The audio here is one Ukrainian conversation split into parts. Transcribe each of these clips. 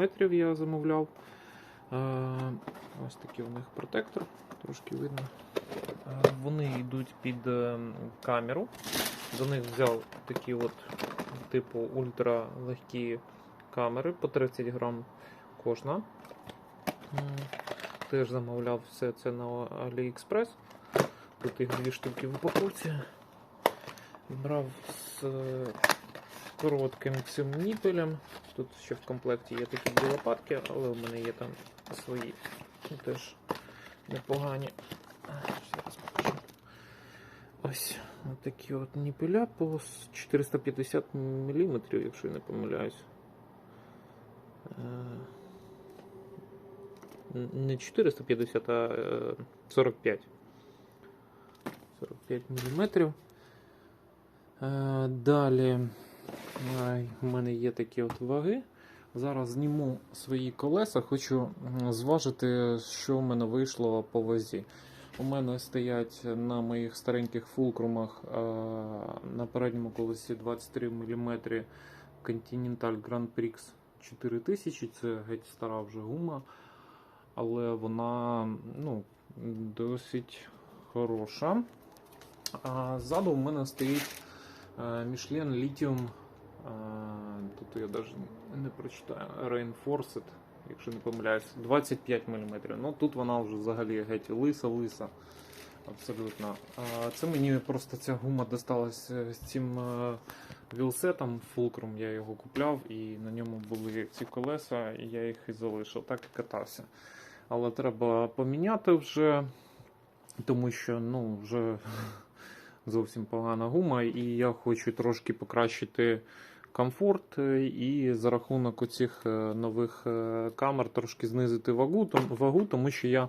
мм я замовляв. Е, Ось такий у них протектор, трошки видно. Е, Вони йдуть під е, камеру. До них взяв такі от типу ультралегкі камери по 30 грам кожна. Теж замовляв все це на AliExpress. Тут їх дві штуки в упаковці. Брав з коротким цим ніпелем. Тут ще в комплекті є такі дві лопатки, але в мене є там свої теж непогані. Зараз покажу. Ось такі от ніпеля по 450 мм, якщо я не помиляюсь. Е, Не 450, а е, 45. 45 мм. Далі в мене є такі от ваги. Зараз зніму свої колеса, хочу зважити, що в мене вийшло по вазі. У мене стоять на моїх стареньких фулкрумах на передньому колесі 23 мм Continental Grand Prix 4000. Це геть стара вже гума, але вона ну, досить хороша. А ззаду у мене стоїть е, Michelin е, Тут я навіть не прочитаю. Reinforced, якщо не помиляюсь, 25 мм. Ну тут вона вже взагалі геть лиса-лиса. Абсолютно. Це мені просто ця гума досталась е, з цим е, вілсетом Fulcrum. Я його купляв і на ньому були ці колеса, і я їх і залишив. Так і катався. Але треба поміняти вже, тому що ну, вже зовсім погана гума, і я хочу трошки покращити комфорт е, і за рахунок оцих е, нових е, камер трошки знизити вагу, тому що я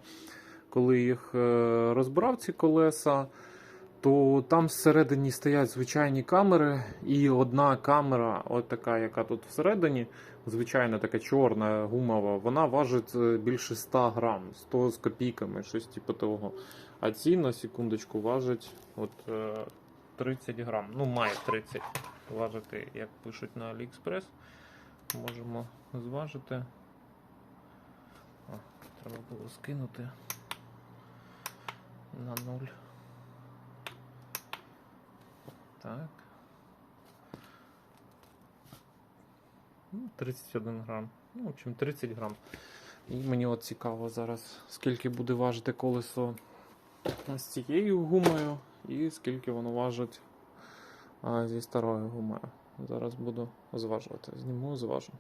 коли їх розбирав ці колеса, то там всередині стоять звичайні камери, і одна камера, от така, яка тут всередині, звичайна така чорна гумова, вона важить е, більше 100 грам, 100 з копійками, щось типу того. А ці на секундочку важать от, е, 30 грам. Ну, має 30 важити, як пишуть на AliExpress. Можемо зважити. О, треба було скинути на 0. Так. Ну, 31 грам. Ну, в общем, 30 грам. І мені от цікаво зараз, скільки буде важити колесо з цією гумою, і скільки воно важить а, зі старою гумою. Зараз буду зважувати. Зніму, зважу.